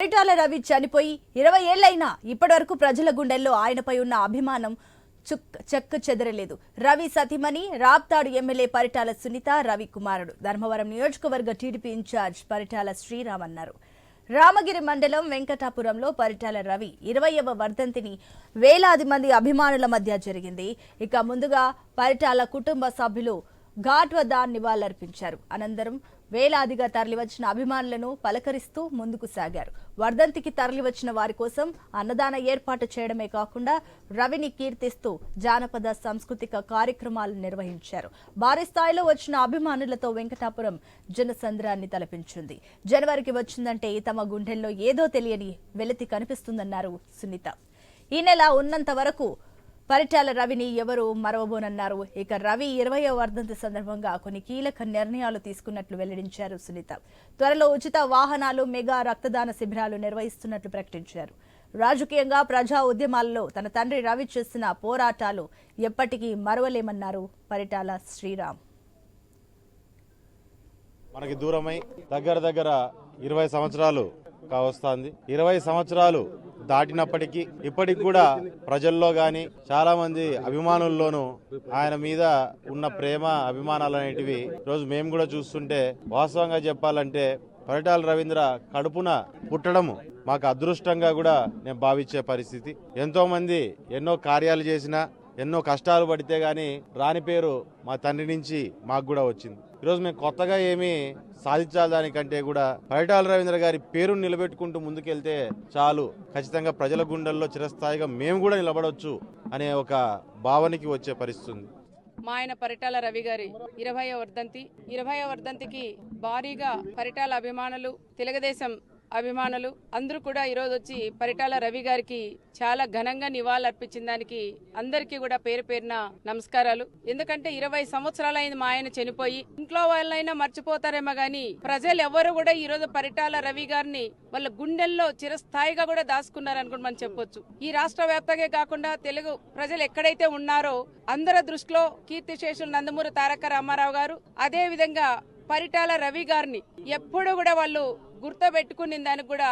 పరిటాల రవి చనిపోయి ఇరవై ఏళ్ళైనా ఇప్పటివరకు ప్రజల గుండెల్లో ఆయనపై ఉన్న అభిమానం చుక్ చెక్కు చెదరలేదు. రవి సతీమణి రాప్తాడు ఎమ్మెల్యే పరిటాల సునీత రవి కుమారుడు. ధర్మవరం నియోజకవర్గ టీడీపీ ఇన్ఛార్జ్ పరిటాల శ్రీరామ్ అన్నారు రామగిరి మండలం వెంకటాపురంలో పరిటాల రవి ఇరవయవ వర్ధంతిని వేలాది మంది అభిమానుల మధ్య జరిగింది. ఇక ముందుగా పరిటాల కుటుంబ సభ్యులు ఘాట్ వద్ద నివాళులర్పించారు. అనంతరం వేలాదిగా తరలివచ్చిన అభిమానులను పలకరిస్తూ ముందుకు సాగారు. వర్ధంతికి తరలివచ్చిన వారి కోసం అన్నదాన ఏర్పాటు చేయడమే కాకుండా రవిని కీర్తిస్తూ జానపద సాంస్కృతిక కార్యక్రమాలు నిర్వహించారు. భారీ స్థాయిలో వచ్చిన అభిమానులతో వెంకటాపురం జనసంద్రాన్ని తలపించింది. జనవరికి వచ్చిందంటే తమ గుండెల్లో ఏదో తెలియని వెలితి కనిపిస్తుందన్నారు సునీత. ఈ నెల ఉన్నంత వరకు పరిటాల రవిని ఎవరు మరవబోనన్నారు. ఇక రవి ఇరవయో వర్ధంతి సందర్భంగా కొన్ని కీలక నిర్ణయాలు తీసుకున్నట్లు వెల్లడించారు సునీత. త్వరలో ఉచిత వాహనాలు మెగా రక్తదాన శిబిరాలు నిర్వహిస్తున్నట్లు ప్రకటించారు. రాజకీయంగా ప్రజా ఉద్యమాల్లో తన తండ్రి రవి చేసిన పోరాటాలు ఎప్పటికీ మరవలేమన్నారు పరిటాల శ్రీరామ్. మనకి దూరమై దగ్గర దగ్గర ఇరవై సంవత్సరాలు కావస్తుంది. ఇరవై సంవత్సరాలు దాటినప్పటికీ ఇప్పటికి కూడా ప్రజల్లో గాని చాలా మంది అభిమానుల్లోనూ ఆయన మీద ఉన్న ప్రేమ అభిమానాలు అనేటివి రోజు మేము కూడా చూస్తుంటే వాస్తవంగా చెప్పాలంటే పరిటాల రవీంద్ర కడుపున పుట్టడము మాకు అదృష్టంగా కూడా నేను భావించే పరిస్థితి. ఎంతో మంది ఎన్నో కార్యాలు చేసినా ఎన్నో కష్టాలు పడితే కానీ రాని పేరు మా తండ్రి నుంచి మాకు కూడా వచ్చింది. ఈరోజు మేము కొత్తగా ఏమీ సాధించాలి దానికంటే కూడా పరిటాల రవీంద్ర గారి పేరును నిలబెట్టుకుంటూ ముందుకెళ్తే చాలు. ఖచ్చితంగా ప్రజల గుండెల్లో చిరస్థాయిగా మేము కూడా నిలబడవచ్చు అనే ఒక భావనకి వచ్చే పరిస్థితి మా ఆయన పరిటాల రవి గారి ఇరవై వర్ధంతి. ఇరవై వర్ధంతికి భారీగా పరిటాల అభిమానులు తెలుగుదేశం అభిమానులు అందరూ కూడా ఈరోజు వచ్చి పరిటాల రవి గారికి చాలా ఘనంగా నివాళులర్పించిన దానికి అందరికీ కూడా పేరు పేరున నమస్కారాలు. ఎందుకంటే ఇరవై సంవత్సరాలైంది మా ఆయన చనిపోయి ఇంట్లో వాళ్ళైనా మర్చిపోతారేమో గాని ప్రజలు ఎవరు కూడా ఈ రోజు పరిటాల రవి గారిని వాళ్ళ గుండెల్లో చిరస్థాయిగా కూడా దాచుకున్నారనుకుని మనం చెప్పొచ్చు. ఈ రాష్ట్ర వ్యాప్తంగా కాకుండా తెలుగు ప్రజలు ఎక్కడైతే ఉన్నారో అందరి దృష్టిలో కీర్తిశేషులు నందమూరి తారక రామారావు గారు అదే విధంగా పరిటాల రవి గారిని ఎప్పుడు కూడా వాళ్ళు గుర్తుపెట్టుకుని దానికి కూడా